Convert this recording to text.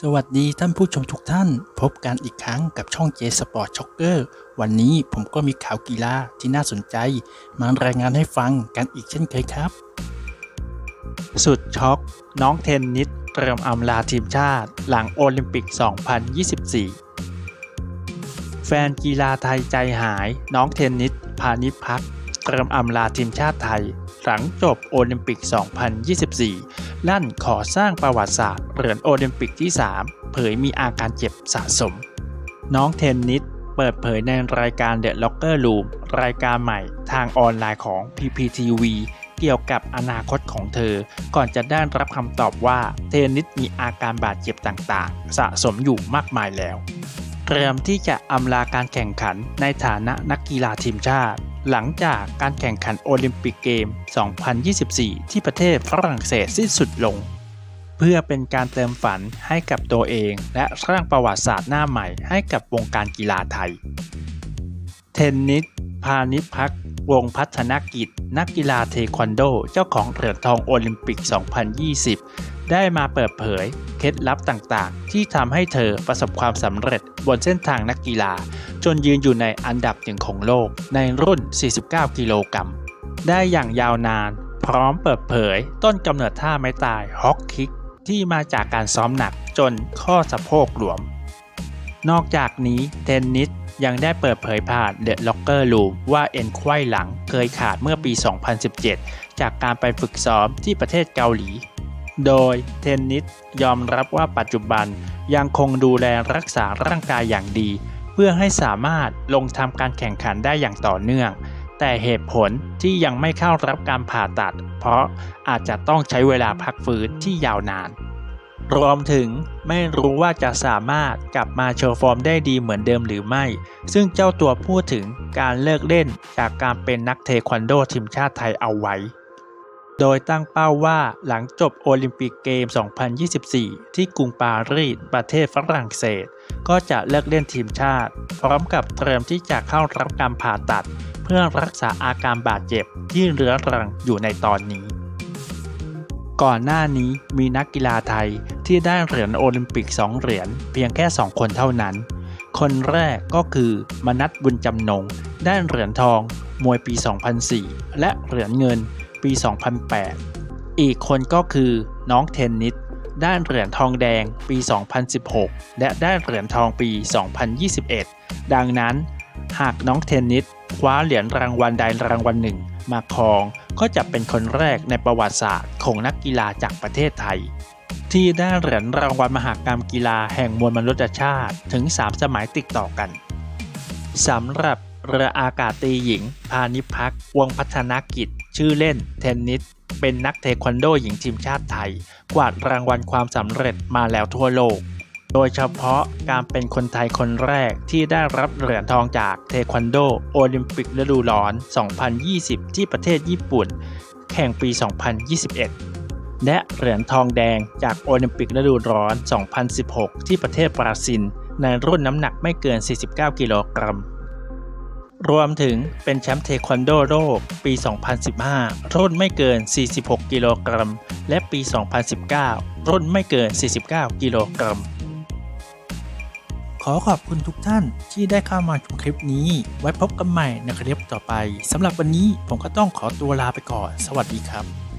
สวัสดีท่านผู้ชมทุกท่าน พบกันอีกครั้งกับช่อง J Sport Shocker วันนี้ผมก็มีข่าวกีฬาที่น่าสนใจ มารายงานให้ฟังกันอีกเช่นเคยครับ สุดช็อก น้องเทนนิสเตรียมอำลาทีมชาติ หลังโอลิมปิก 2024 แฟนกีฬาไทยใจหาย น้องเทนนิสพาณิพักเตรียมอำลาทีมชาติไทย หลังจบโอลิมปิก 2024 ลั่นขอสร้างประวัติศาสตร์เหรียญโอลิมปิกที่ 3 เผยมีอาการเจ็บสะสม น้องเทนนิสเปิดเผยในรายการ The Locker Room รายการใหม่ทางออนไลน์ของ PPTV เกี่ยวกับอนาคตของเธอ ก่อนจะได้รับคำตอบว่าเทนนิสมีอาการบาดเจ็บต่างๆ สะสมอยู่มากมายแล้ว เตรียมที่จะอำลาการแข่งขันในฐานะนักกีฬาทีมชาติ หลังจากการแข่งขันโอลิมปิกเกม 2024 ที่ประเทศฝรั่งเศสสิ้นสุดลง เพื่อเป็นการเติมฝันให้กับตัวเอง และสร้างประวัติศาสตร์หน้าใหม่ให้กับวงการกีฬาไทย เทนนิส พาณิพักวงพัฒนกิจ นักกีฬาเทควันโด เจ้าของเหรียญทองโอลิมปิก 2020 ได้มาเปิดเผย เคล็ดลับต่างๆ ที่ทำให้เธอประสบความสำเร็จบนเส้นทางนักกีฬา จนยืนอยู่ในอันดับหนึ่งของโลกในรุ่น 49 กิโลกรัม ได้อย่างยาวนาน พร้อมเปิดเผย ต้นกำเนิดท่าไม้ตายฮอกคิก ที่มาจากการซ้อมหนักจนข้อสะโพกหลวม นอกจากนี้เทนนิสยังได้เปิดเผยผ่าน The Locker Room ว่าเอ็นไขว้หลังเคยขาดเมื่อปี 2017 จากการไปฝึกซ้อมที่ประเทศเกาหลี โดยเทนนิสยอมรับว่าปัจจุบันยังคงดูแลรักษาร่างกายอย่างดี พื่อให้สามารถลงทำการแข่งขันได้อย่างต่อเนื่อง แต่เหตุผลที่ยังไม่เข้ารับการผ่าตัด เพราะอาจจะต้องใช้เวลาพักฟื้นที่ยาวนาน รวมถึงไม่รู้ว่าจะสามารถกลับมาโชว์ฟอร์มได้ดีเหมือนเดิมหรือไม่ ซึ่งเจ้าตัวพูดถึงการเลิกเล่นจากการเป็นนักเทควันโดทีมชาติไทยเอาไว้โดยตั้งเป้าว่าหลังจบโอลิมปิกเกม 2024 ที่กรุงปารีส ประเทศฝรั่งเศส ก็จะเลิกเล่นทีมชาติ พร้อมกับเตรียมที่จะเข้ารับการผ่าตัด เพื่อรักษาอาการบาดเจ็บที่เรื้อรังอยู่ในตอนนี้ ก่อนหน้านี้มีนักกีฬาไทยที่ได้เหรียญโอลิมปิก 2 เหรียญเพียงแค่ 2 คนเท่านั้น คนแรกก็คือมนัทบุญจำนง ได้เหรียญทอง มวยปี 2004 และเหรียญเงินปี 2008 อีกคนก็คือน้องเทนนิส ได้เหรียญทองแดงปี 2016 และได้เหรียญทองปี 2021 ดังนั้น หากน้องเทนนิสคว้าเหรียญรางวัลใดรางวัลหนึ่ง มาครองก็จะเป็นคนแรกในประวัติศาสตร์ของนักกีฬาจากประเทศไทย ที่ได้เหรียญรางวัลมหากรรมกีฬาแห่งมวลมนุษยชาติถึง 3 สมัยติดต่อกันสำหรับ เรืออากาศตีหญิง พานิพักวงพัฒนกิจ ชื่อเล่น เทนนิส เป็นนักเทควันโดหญิงทีมชาติไทย กวาดรางวัลความสำเร็จมาแล้วทั่วโลก โดยเฉพาะการเป็นคนไทยคนแรกที่ได้รับเหรียญทองจากเทควันโด โอลิมปิกฤดูร้อน 2020 ที่ประเทศญี่ปุ่น แข่งปี 2021และเหรียญทองแดงจากโอลิมปิกฤดูร้อน 2016 ที่ประเทศบราซิล ในรุ่นน้ำหนักไม่เกิน 49 กิโลกรัม รวมถึงเป็นแชมป์เทควันโดโลกปี 2015 รุ่นไม่เกิน 46 กิโลกรัม และปี 2019 รุ่นไม่เกิน 49 กิโลกรัม ขอขอบคุณทุกท่านที่ได้เข้ามาชมคลิปนี้ ไว้พบกันใหม่ในคลิปต่อไป สำหรับวันนี้ผมก็ต้องขอตัวลาไปก่อน สวัสดีครับ